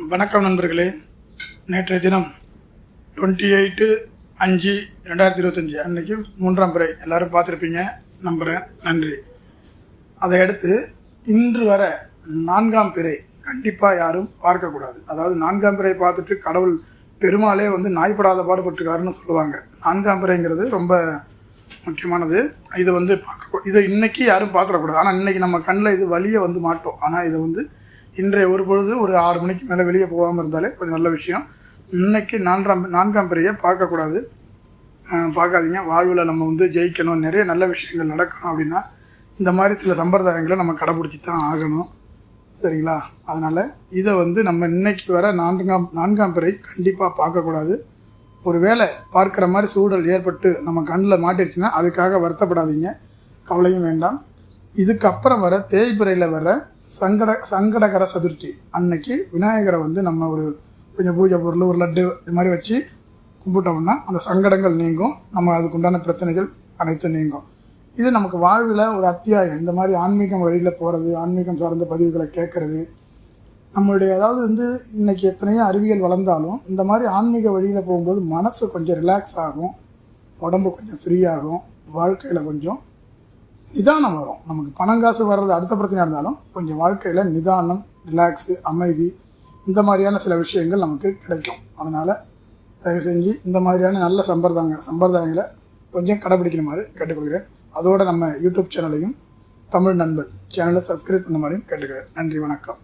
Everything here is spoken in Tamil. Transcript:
வணக்கம் நண்பர்களே. நேற்றைய தினம் டுவெண்ட்டி எயிட்டு அஞ்சு ரெண்டாயிரத்தி இருபத்தஞ்சி அன்றைக்கி மூன்றாம் பிறை. எல்லாரும் பார்த்துருப்பீங்க. நம்புகிறேன் நன்றி. அதை அடுத்து இன்று வர நான்காம் பிறை கண்டிப்பாக யாரும் பார்க்கக்கூடாது. அதாவது நான்காம் பிறை பார்த்துட்டு கடவுள் பெருமாளே வந்து நாய்ப்படாத பாடுபட்டுருக்காருன்னு சொல்லுவாங்க. நான்காம் பிறைங்கிறது ரொம்ப முக்கியமானது. இது வந்து பார்க்க இதை இன்றைக்கி யாரும் பார்த்துடக்கூடாது ஆனால் இன்றைக்கி நம்ம கண்ணில் இது வழியை வந்து மாட்டோம். ஆனால் இதை வந்து இன்றைய ஒரு பொழுது ஒரு ஆறு மணிக்கு மேலே வெளியே போகாமல் இருந்தாலே கொஞ்சம் நல்ல விஷயம். இன்னைக்கு நான்காம் நான்காம் பிறையை பார்க்கக்கூடாது. பார்க்காதீங்க. வாழ்வில் நம்ம வந்து ஜெயிக்கணும். நிறைய நல்ல விஷயங்கள் நடக்கணும் அப்படின்னா இந்த மாதிரி சில சம்பிரதாயங்களை நம்ம கடைப்பிடிச்சி தான் ஆகணும். சரிங்களா? அதனால் இதை வந்து நம்ம இன்னைக்கு வர நான்காம் நான்காம் பிறை கண்டிப்பாக பார்க்கக்கூடாது. ஒரு வேளை பார்க்குற மாதிரி சூழல் ஏற்பட்டு நம்ம கண்ணில் மாட்டிருச்சுன்னா அதுக்காக வருத்தப்படாதீங்க. கவலையும் வேண்டாம். இதுக்கப்புறம் வர தேய்பிறையில் வர சங்கட சங்கடகர சதுர்த்தி. அன்னைக்கு விநாயகரை வந்து நம்ம ஒரு கொஞ்சம் பூஜை பொருள் ஒரு லட்டு இது மாதிரி வச்சு கும்பிட்டோம்னா அந்த சங்கடங்கள் நீங்கும். நம்ம அதுக்குண்டான பிரச்சனைகள் அனைத்தும் நீங்கும். இது நமக்கு வாழ்வில் ஒரு அத்தியாயம். இந்த மாதிரி ஆன்மீகம் வழியில் போகிறது ஆன்மீகம் சார்ந்த பதிவுகளை கேட்குறது. நம்மளுடைய அதாவது வந்து இன்றைக்கி எத்தனையோ அறிவியல் வளர்ந்தாலும் இந்த மாதிரி ஆன்மீக வழியில் போகும்போது மனசு கொஞ்சம் ரிலாக்ஸ் ஆகும். உடம்பு கொஞ்சம் ஃப்ரீ ஆகும். வாழ்க்கையில் கொஞ்சம் நிதானம் வரும். நமக்கு பணம் காசு வர்றது அடுத்த பிரச்சனையாக இருந்தாலும் கொஞ்சம் வாழ்க்கையில் நிதானம் ரிலாக்ஸு அமைதி இந்த மாதிரியான சில விஷயங்கள் நமக்கு கிடைக்கும். அதனால் தயவு செஞ்சு இந்த மாதிரியான நல்ல சம்பிரதாயங்க சம்பிரதாயங்களை கொஞ்சம் கடைப்பிடிக்கிற மாதிரி கேட்டுக்கொள்கிறேன். அதோடு நம்ம யூடியூப் சேனலையும் தமிழ் நண்பன் சேனலை சப்ஸ்கிரைப் பண்ண மாதிரியும் கேட்டுக்கிறேன். நன்றி வணக்கம்.